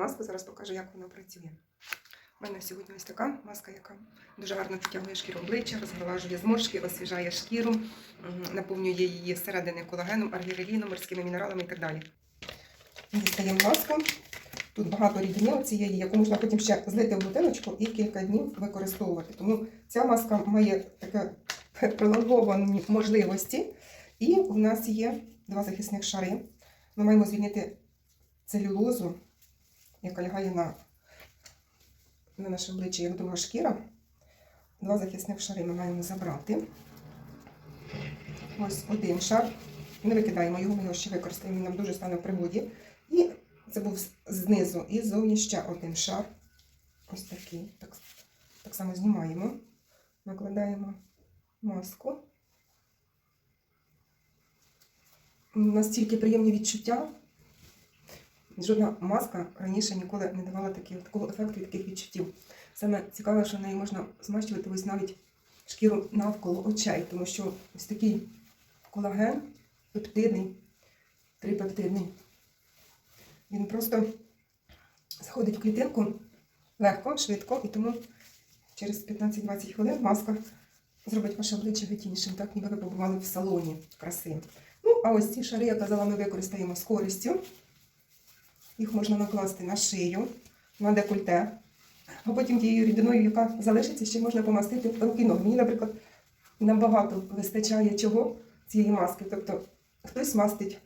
маску, зараз покажу, як вона працює. У мене сьогодні ось така маска, яка дуже гарно підтягує шкіру обличчя, розглажує зморшки, освіжає шкіру, наповнює її зсередини колагеном, аргіреліном, морськими мінералами і так далі. Дістаємо маску. Тут багато рідини цієї, яку можна потім ще злити в бутилочку і кілька днів використовувати. Тому ця маска має таке пролонговані можливості. І у нас є два захисних шари. Ми маємо звільнити целюлозу, яка лягає на, на наше обличчя як друга шкіра. Два захисних шари ми маємо забрати. Ось один шар. Не викидаємо його, ми його ще використаємо, він нам дуже стане в пригоді. І це був знизу і ззовні ще один шар. Ось такий. Так, так само знімаємо, накладаємо маску. Настільки приємні відчуття. Жодна маска раніше ніколи не давала такі, такого ефекту і таких відчуттів. Саме цікаве, що нею можна змащувати ось навіть шкіру навколо очей, тому що ось такий колаген пептидний, трипептидний. Він просто заходить в клітинку легко, швидко, і тому через 15-20 хвилин маска зробить ваше обличчя геть так ніби ви побували в салоні краси. Ну, а ось ці шари, я казала, ми використаємо з користю. Їх можна накласти на шию, на декольте, а потім тією рідиною, яка залишиться, ще можна помастити руки ноги. Мені, наприклад, набагато вистачає чого цієї маски. Тобто хтось мастить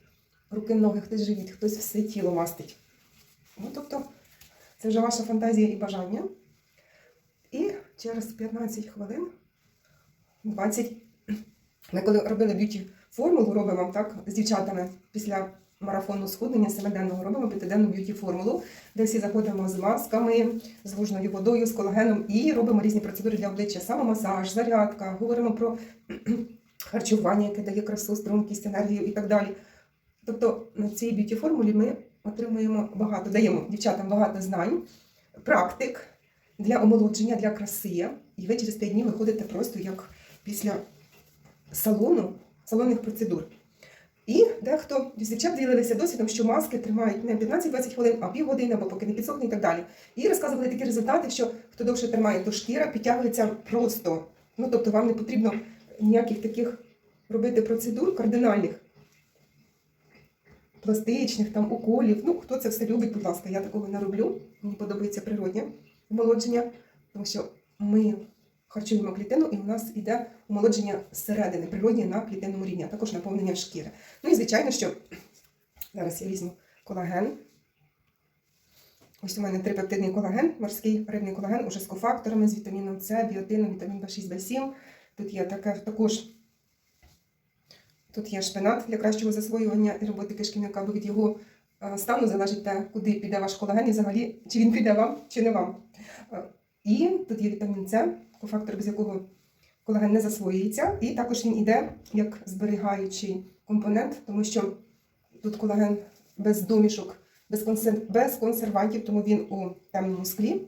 руки, ноги, хтось живіт, хтось все тіло мастить. Ну, тобто, це вже ваша фантазія і бажання. І через 15 хвилин, 20, ми коли робили б'юті формулу, робимо так з дівчатами після марафону схуднення семиденного робимо п'ятиденну б'юті формулу, де всі заходимо з масками, з лужною водою, з колагеном і робимо різні процедури для обличчя, самомасаж, зарядка, говоримо про харчування, яке дає красу, стрункість, енергію і так далі. Тобто на цій б'юті формулі ми отримуємо багато, даємо дівчатам багато знань, практик для омолодження, для краси. І ви через 5 днів виходите просто як після салону, салонних процедур. І дехто дівчат ділилися досвідом, що маски тримають не 15-20 хвилин, а півгодини, або поки не підсохне і так далі. І розказували такі результати, що хто довше тримає, то шкіра підтягується просто. Ну тобто вам не потрібно ніяких таких робити процедур кардинальних, пластичних, там уколів. Ну, хто це все любить, будь ласка, я такого не роблю. Мені подобається природнє омолодження, тому що ми харчуємо клітину, і у нас іде омолодження зсередини, природнє на клітинному рівні, а також наповнення шкіри. Ну і звичайно, що зараз я візьму колаген. Ось у мене трипептидний колаген, морський рибний колаген уже з кофакторами, з вітаміном С, біотином, вітамін В6, В7. Тут є таке також. Тут є шпинат для кращого засвоювання і роботи кишківника, бо від його е, стану залежить те, куди піде ваш колаген і взагалі, чи він піде вам, чи не вам. І тут є вітамін С, кофактор, без якого колаген не засвоюється. І також він іде як зберігаючий компонент, тому що тут колаген без домішок, без, консервантів, тому він у темному склі.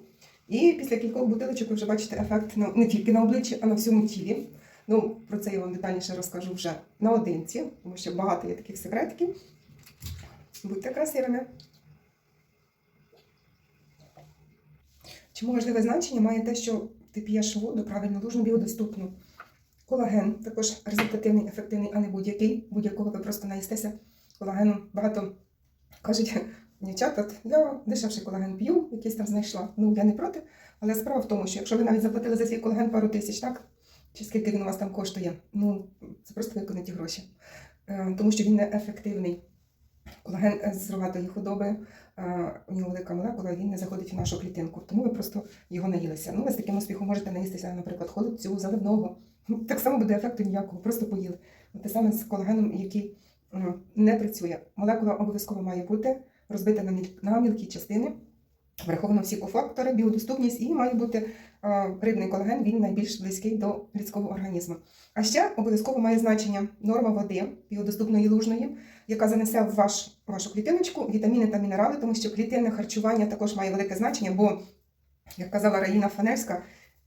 І після кількох бутилочок ви вже бачите ефект не тільки на обличчі, а на всьому тілі. Ну, про це я вам детальніше розкажу вже наодинці, тому що багато є таких секретиків. Будьте красивими. Чому важливе значення має те, що ти п'єш воду правильно, лужну, біодоступну. Колаген також результативний, ефективний, а не будь-який. Будь-якого ви просто наїстеся колагеном. Багато кажуть, дівчата, я дешевший колаген п'ю, якийсь там знайшла. Ну, я не проти. Але справа в тому, що якщо ви навіть заплатили за свій колаген пару тисяч, так? Чи скільки він у вас там коштує? Ну, це просто виконаті гроші. Е, Тому що він не ефективний. Колаген з рогатої худоби, е, у нього велика молекула, він не заходить в нашу клітинку. Тому ви просто його наїлися. Ну, ви з таким успіхом можете наїстися, наприклад, холодцю, заливного. Ну, Так само буде ефекту ніякого, просто поїли. Те саме з колагеном, який не працює. Молекула обов'язково має бути розбита на мілкі частини. Враховано всі кофактори, біодоступність і має бути е, рибний колаген, він найбільш близький до людського організму. А ще обов'язково має значення норма води, біодоступної лужної, яка занесе в ваш, вашу клітиночку вітаміни та мінерали, тому що клітинне харчування також має велике значення, бо, як казала Раїна Фаневська,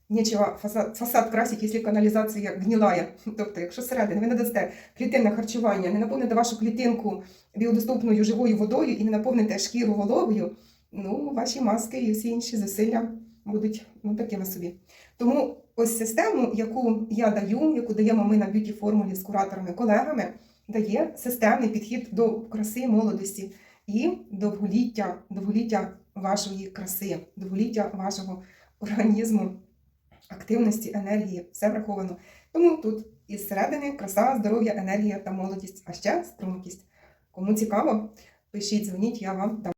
нічого фасад, фасад красить, якщо каналізація гнилає. Тобто, якщо зсередини ви не дасте клітинне харчування, не наповните вашу клітинку біодоступною живою водою і не наповните шкіру вологою, ну, ваші маски і всі інші зусилля будуть ну, такими собі. Тому ось систему, яку я даю, яку даємо ми на б'юті формулі з кураторами, колегами, дає системний підхід до краси молодості і довголіття, довголіття вашої краси, довголіття вашого організму, активності, енергії, все враховано. Тому тут із середини краса, здоров'я, енергія та молодість, а ще стрункість. Кому цікаво, пишіть, дзвоніть, я вам дам.